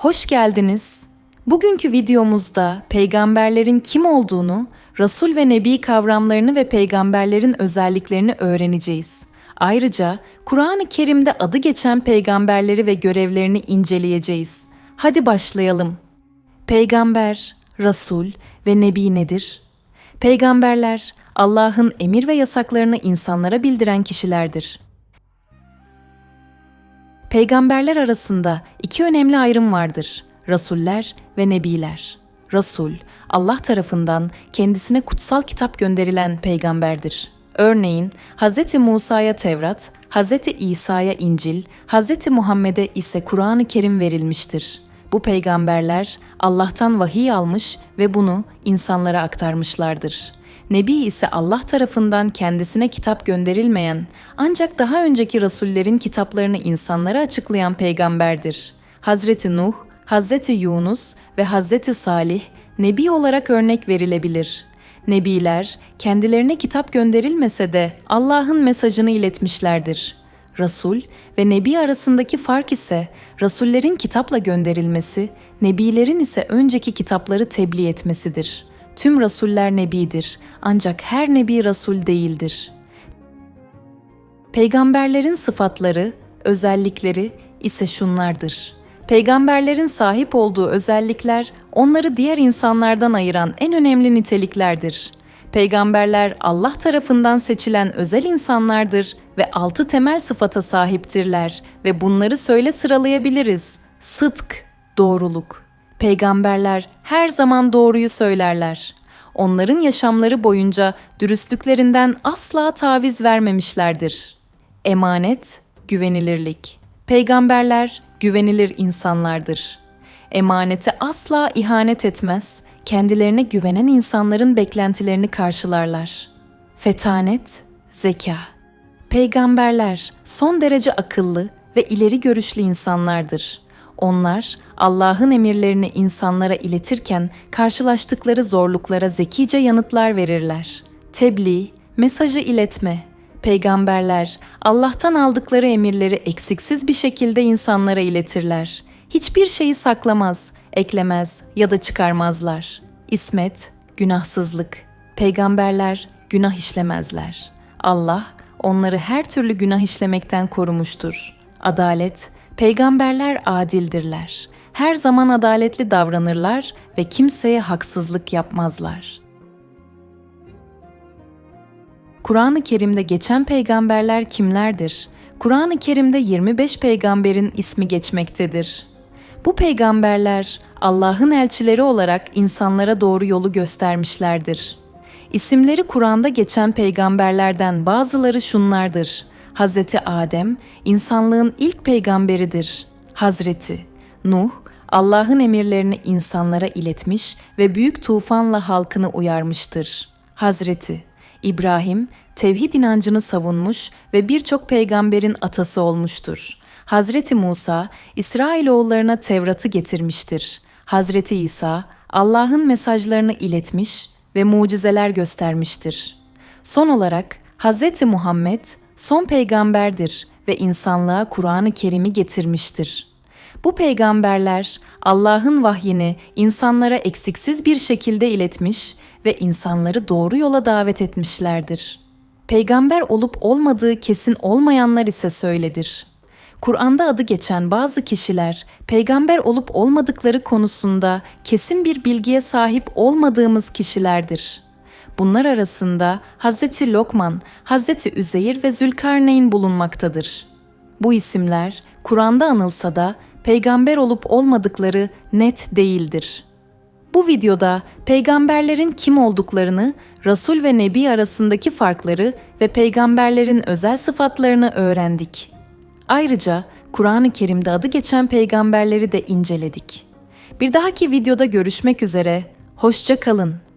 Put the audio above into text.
Hoş geldiniz. Bugünkü videomuzda peygamberlerin kim olduğunu, Resul ve Nebi kavramlarını ve peygamberlerin özelliklerini öğreneceğiz. Ayrıca Kur'an-ı Kerim'de adı geçen peygamberleri ve görevlerini inceleyeceğiz. Hadi başlayalım. Peygamber, Resul ve Nebi nedir? Peygamberler, Allah'ın emir ve yasaklarını insanlara bildiren kişilerdir. Peygamberler arasında iki önemli ayrım vardır. Rasuller ve Nebiler. Rasul, Allah tarafından kendisine kutsal kitap gönderilen peygamberdir. Örneğin Hz. Musa'ya Tevrat, Hz. İsa'ya İncil, Hz. Muhammed'e ise Kur'an-ı Kerim verilmiştir. Bu peygamberler Allah'tan vahiy almış ve bunu insanlara aktarmışlardır. Nebi ise Allah tarafından kendisine kitap gönderilmeyen ancak daha önceki rasullerin kitaplarını insanlara açıklayan peygamberdir. Hazreti Nuh, Hazreti Yunus ve Hazreti Salih nebi olarak örnek verilebilir. Nebiler kendilerine kitap gönderilmese de Allah'ın mesajını iletmişlerdir. Rasul ve Nebi arasındaki fark ise Rasullerin kitapla gönderilmesi, Nebilerin ise önceki kitapları tebliğ etmesidir. Tüm Rasuller Nebidir ancak her Nebi Rasul değildir. Peygamberlerin sıfatları, özellikleri ise şunlardır. Peygamberlerin sahip olduğu özellikler onları diğer insanlardan ayıran en önemli niteliklerdir. Peygamberler Allah tarafından seçilen özel insanlardır ve altı temel sıfata sahiptirler ve bunları söyle sıralayabiliriz. Sıdk, doğruluk. Peygamberler her zaman doğruyu söylerler. Onların yaşamları boyunca dürüstlüklerinden asla taviz vermemişlerdir. Emanet, güvenilirlik. Peygamberler güvenilir insanlardır. Emanete asla ihanet etmez, kendilerine güvenen insanların beklentilerini karşılarlar. Fetanet, zeka. Peygamberler son derece akıllı ve ileri görüşlü insanlardır. Onlar Allah'ın emirlerini insanlara iletirken karşılaştıkları zorluklara zekice yanıtlar verirler. Tebliğ, mesajı iletme. Peygamberler Allah'tan aldıkları emirleri eksiksiz bir şekilde insanlara iletirler. Hiçbir şeyi saklamaz, eklemez ya da çıkarmazlar. İsmet, günahsızlık. Peygamberler günah işlemezler. Allah onları her türlü günah işlemekten korumuştur. Adalet, peygamberler adildirler. Her zaman adaletli davranırlar ve kimseye haksızlık yapmazlar. Kur'an-ı Kerim'de geçen peygamberler kimlerdir? Kur'an-ı Kerim'de 25 peygamberin ismi geçmektedir. Bu peygamberler Allah'ın elçileri olarak insanlara doğru yolu göstermişlerdir. İsimleri Kur'an'da geçen peygamberlerden bazıları şunlardır. Hazreti Adem, insanlığın ilk peygamberidir. Hazreti Nuh, Allah'ın emirlerini insanlara iletmiş ve büyük tufanla halkını uyarmıştır. Hazreti İbrahim, tevhid inancını savunmuş ve birçok peygamberin atası olmuştur. Hazreti Musa, İsrailoğullarına Tevrat'ı getirmiştir. Hazreti İsa, Allah'ın mesajlarını iletmiş ve mucizeler göstermiştir. Son olarak Hazreti Muhammed son peygamberdir ve insanlığa Kur'an-ı Kerim'i getirmiştir. Bu peygamberler Allah'ın vahyini insanlara eksiksiz bir şekilde iletmiş ve insanları doğru yola davet etmişlerdir. Peygamber olup olmadığı kesin olmayanlar ise söyledir. Kur'an'da adı geçen bazı kişiler peygamber olup olmadıkları konusunda kesin bir bilgiye sahip olmadığımız kişilerdir. Bunlar arasında Hz. Lokman, Hz. Üzeyir ve Zülkarneyn bulunmaktadır. Bu isimler Kur'an'da anılsa da peygamber olup olmadıkları net değildir. Bu videoda peygamberlerin kim olduklarını, Resul ve Nebi arasındaki farkları ve peygamberlerin özel sıfatlarını öğrendik. Ayrıca Kur'an-ı Kerim'de adı geçen peygamberleri de inceledik. Bir dahaki videoda görüşmek üzere, hoşça kalın.